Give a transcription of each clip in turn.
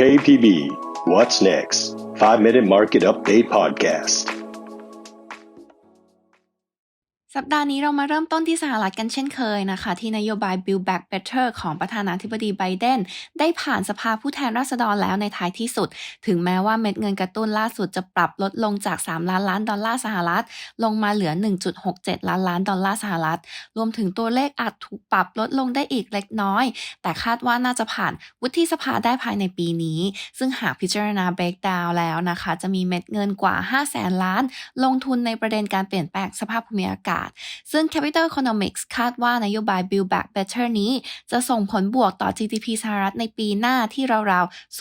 KPB What's Next? 5 Minute Market Update Podcast สัปดาห์นี้เรามาเริ่มต้นที่สหรัฐกันเช่นเคยนะคะ ที่นโยบาย Build Back Better ของประธานาธิบดีไบเดนได้ผ่านสภาผู้แทนราษฎรแล้วในท้ายที่สุด ถึงแม้ว่าเม็ดเงินกระตุ้นล่าสุดจะปรับลดลงจาก 3 ล้านล้านดอลลาร์สหรัฐ ลงมาเหลือ 1.67 ล้านล้านดอลลาร์สหรัฐ รวมถึงตัวเลขอาจถูกปรับลดลงได้อีกเล็กน้อย แต่คาดว่าน่าจะผ่านวุฒิสภาได้ภายในปีนี้ ซึ่งหากพิจารณาเบรกดาวแล้วนะคะ จะมีเม็ดเงินกว่า 5 0 0แสนล้าน ลงทุนในประเด็นการเปลี่ยนแปลงสภาพภูมิอากาศซึ่ง Capital Economics คาดว่านโยบาย Build Back Better นี้จะส่งผลบวกต่อ GDP สหรัฐในปีหน้าที่ราวๆ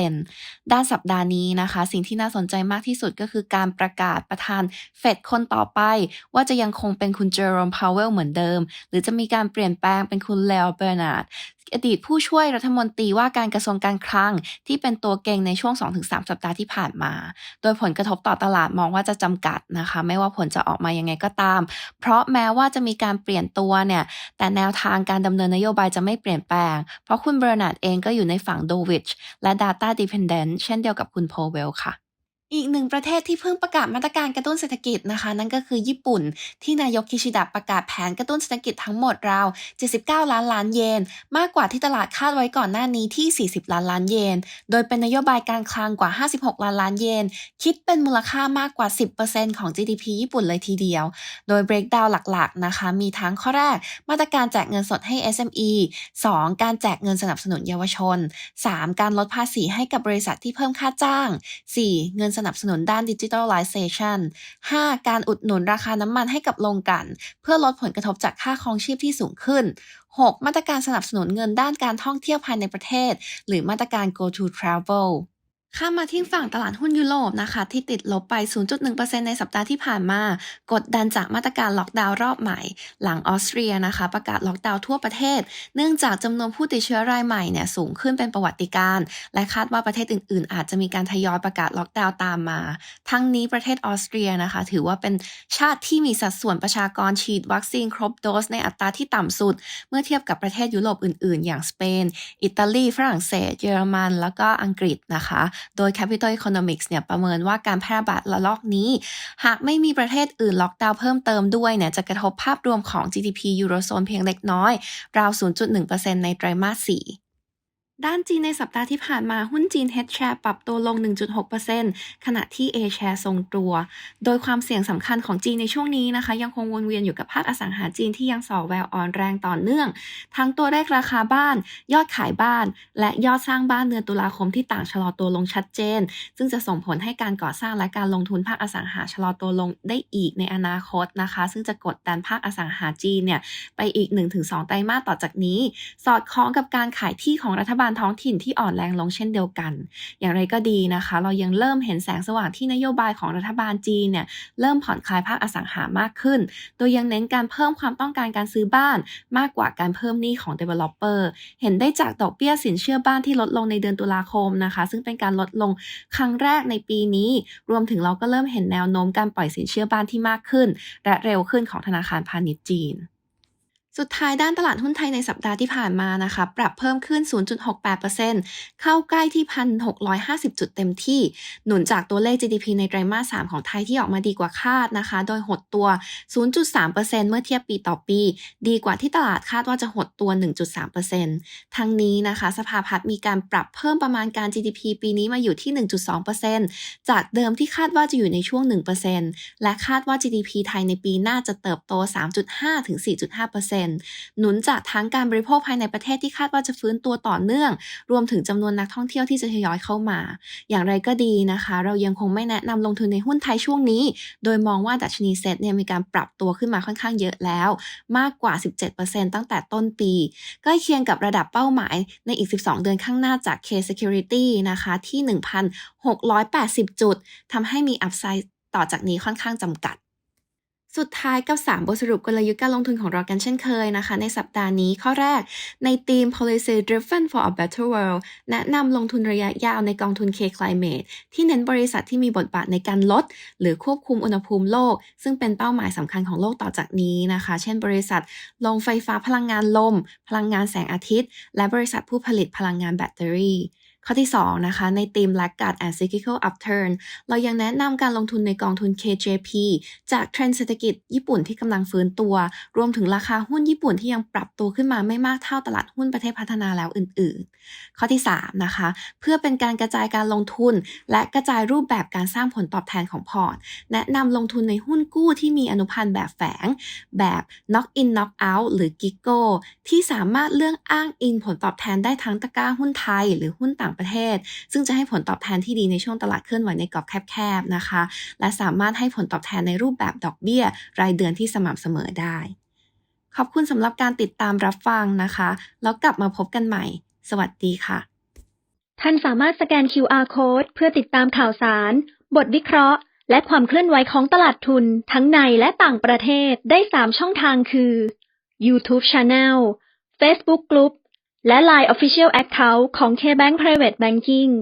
0.3%ด้านสัปดาห์นี้นะคะ สิ่งที่น่าสนใจมากที่สุดก็คือการประกาศประธานเฟดคนต่อไป ว่าจะยังคงเป็นคุณเจอร์โรมพาวเวลเหมือนเดิม หรือจะมีการเปลี่ยนแปลงเป็นคุณเลโอเบอร์นาร์ดอดีตผู้ช่วยรัฐมนตรีว่าการกระทรวงการคลังที่เป็นตัวเก่งในช่วง 2-3 สัปดาห์ที่ผ่านมา โดยผลกระทบต่อตลาดมองว่าจะจำกัดนะคะ ไม่ว่าผลจะออกมายังไงก็ตาม เพราะแม้ว่าจะมีการเปลี่ยนตัวเนี่ย แต่แนวทางการดำเนินนโยบายจะไม่เปลี่ยนแปลง เพราะคุณเบรนาร์ดเองก็อยู่ในฝั่งโดวิชและ Data Dependent เช่นเดียวกับคุณโพเวลค่ะ อีกหนึ่งประเทศที่เพิ่งประกาศมาตรการกระตุ้นเศรษฐกิจนะคะ นั่นก็คือญี่ปุ่น ที่นายกคิชิดะประกาศแผนกระตุ้นเศรษฐกิจทั้งหมดราว 79 ล้านล้านเยน มากกว่าที่ตลาดคาดไว้ก่อนหน้านี้ที่ 40 ล้านล้านเยน โดยเป็นนโยบายการคลังกว่า 56 ล้านล้านเยน คิดเป็นมูลค่ามากกว่า 10%ของ GDP ญี่ปุ่นเลยทีเดียว โดย breakdown หลักๆนะคะ มีทั้งข้อแรก มาตรการแจกเงินสดให้ SME 2 การแจกเงินสนับสนุนเยาวชน 3 การลดภาษีให้กับบริษัทที่เพิ่มค่าจ้าง 4 เงินสนับสนุนด้านดิจิทัลไลเซชัน 5. การอุดหนุนราคาน้ำมันให้กับโรงกลั่น เพื่อลดผลกระทบจากค่าครองชีพที่สูงขึ้น 6. มาตรการสนับสนุนเงินด้านการท่องเที่ยวภายในประเทศ หรือมาตรการ go to travel ข้ามมาที่ฝั่งตลาดหุ้นยุโรปนะคะ ที่ติดลบไป 0.1%ในสัปดาห์ที่ผ่านมา กดดันจากมาตรการล็อกดาวน์รอบใหม่ หลังออสเตรียนะคะ ประกาศล็อกดาวน์ทั่วประเทศ เนื่องจากจำนวนผู้ติดเชื้อรายใหม่เนี่ยสูงขึ้นเป็นประวัติการณ์และคาดว่าประเทศอื่น ๆ อาจจะมีการทยอยประกาศล็อกดาวน์ตามมา ทั้งนี้ประเทศออสเตรียนะคะ ถือว่าเป็นชาติที่มีสัดส่วนประชากรฉีดวัคซีนครบโดสในอัตราที่ต่ำสุด เมื่อเทียบกับประเทศยุโรปอื่น ๆ อย่างสเปน อิตาลี ฝรั่งเศส เยอรมัน แล้วก็อังกฤษนะคะโดย Capital Economics เนี่ยประเมินว่าการแพร่ระบาดระลอกนี้ หากไม่มีประเทศอื่นล็อกดาวน์เพิ่มเติมด้วยเนี่ยจะกระทบภาพรวมของ GDP ยูโรโซนเพียงเล็กน้อย ราว 0.1%ในไตรมาส 4 ด้านจีนในสัปดาห์ที่ผ่านมาหุ้นจีน H share ปรับตัวลง 1.6%ขณะที่ A share ทรงตัว โดยความเสี่ยงสำคัญของจีนในช่วงนี้นะคะ ยังคงวนเวียนอยู่กับภาคอสังหาจีนที่ยังส่อแววอ่อนแรงต่อเนื่อง ทั้งตัวเลขราคาบ้าน ยอดขายบ้าน และยอดสร้างบ้านเดือนตุลาคมที่ต่างชะลอตัวลงชัดเจน ซึ่งจะส่งผลให้การก่อสร้างและการลงทุนภาคอสังหาชะลอตัวลงได้อีกในอนาคตนะคะ ซึ่งจะกดดันภาคอสังหาจีนเนี่ยไปอีก 1-2 ไตรมาสต่อจากนี้ สอดคล้องกับการขายที่ของรัฐบาลท้องถิ่นที่อ่อนแรงลงเช่นเดียวกัน อย่างไรก็ดีนะคะ เรายังเริ่มเห็นแสงสว่างที่นโยบายของรัฐบาลจีนเนี่ยเริ่มผ่อนคลายภาคอสังหามากขึ้น โดยยังเน้นการเพิ่มความต้องการการซื้อบ้าน มากกว่าการเพิ่มหนี้ของ developer เห็นได้จากดอกเบี้ยสินเชื่อบ้านที่ลดลงในเดือนตุลาคมนะคะ ซึ่งเป็นการลดลงครั้งแรกในปีนี้ รวมถึงเราก็เริ่มเห็นแนวโน้มการปล่อยสินเชื่อบ้านที่มากขึ้น และเร็วขึ้นของธนาคารพาณิชย์จีน สุดท้ายด้านตลาดหุ้นไทยในสัปดาห์ที่ผ่านมานะคะ ปรับเพิ่มขึ้น 0.68%เข้าใกล้ที่ 1,650 จุดเต็มที่ หนุนจากตัวเลข GDP ในไตรมาส 3 ของไทยที่ออกมาดีกว่าคาดนะคะ โดยหดตัว 0.3%เมื่อเทียบปีต่อปี ดีกว่าที่ตลาดคาดว่าจะหดตัว 1.3%ทั้งนี้นะคะ สภาพัฒน์มีการปรับเพิ่มประมาณการ GDP ปีนี้มาอยู่ที่ 1.2%จากเดิมที่คาดว่าจะอยู่ในช่วง 1%และคาดว่า GDP ไทยในปีหน้าจะเติบโต 3.5-4.5%หนุนจากทั้งการบริโภคภายในประเทศที่คาดว่าจะฟื้นตัวต่อเนื่อง รวมถึงจำนวนนักท่องเที่ยวที่จะทยอยเข้ามา อย่างไรก็ดีนะคะ เรายังคงไม่แนะนำลงทุนในหุ้นไทยช่วงนี้ โดยมองว่าดัชนีเซ็ตเนี่ยมีการปรับตัวขึ้นมาค่อนข้างเยอะแล้ว มากกว่า 17%ตั้งแต่ต้นปี ใกล้เคียงกับระดับเป้าหมายในอีก 12 เดือนข้างหน้าจาก K Security นะคะที่ 1,680 จุดทำให้มีอัพไซด์ต่อจากนี้ค่อนข้างจำกัด สุดท้ายกับ 3 บทสรุปกลยุทธ์การลงทุนของเรากันเช่นเคยนะคะ ในสัปดาห์นี้ข้อแรกในทีม policy driven for a better world แนะนำลงทุนระยะยาวในกองทุน K Climate ที่เน้นบริษัทที่มีบทบาทในการลด หรือควบคุมอุณหภูมิโลก ซึ่งเป็นเป้าหมายสำคัญของโลกต่อจากนี้นะคะ เช่นบริษัทโรงไฟฟ้าพลังงานลม พลังงานแสงอาทิตย์ และบริษัทผู้ผลิตพลังงานแบตเตอรี่ ข้อที่ 2 นะคะ ในธีม Laggard and Cyclical Upturn เรายังแนะนำการลงทุนในกองทุน KJP จากเทรนด์เศรษฐกิจญี่ปุ่นที่กำลังฟื้นตัว รวมถึงราคาหุ้นญี่ปุ่นที่ยังปรับตัวขึ้นมาไม่มากเท่าตลาดหุ้นประเทศพัฒนาแล้วอื่น ๆ ข้อที่ 3 นะคะ เพื่อเป็นการกระจายการลงทุน และกระจายรูปแบบการสร้างผลตอบแทนของพอร์ต แนะนำลงทุนในหุ้นกู้ที่มีอนุพันธ์แบบแฝง แบบ knock in knock out หรือ GIGO ที่สามารถเลือกอ้างอิงผลตอบแทนได้ทั้งตะกร้าหุ้นไทย หรือหุ้นต่างางประเทศ ซึ่งจะให้ผลตอบแทนที่ดีในช่วงตลาดเคลื่อนไหวในกรอบแคบๆนะคะ และสามารถให้ผลตอบแทนในรูปแบบดอกเบี้ย รายเดือนที่สม่ำเสมอได้ ขอบคุณสำหรับการติดตามรับฟังนะคะ แล้วกลับมาพบกันใหม่ สวัสดีค่ะ ท่านสามารถสแกน QR Code เพื่อติดตามข่าวสาร บทวิเคราะห์ และความเคลื่อนไหวของตลาดทุนทั้งในและต่างประเทศได้ 3 ช่องทางคือ YouTube Channel Facebook Group และ Line Official Account ของ KBank Private Banking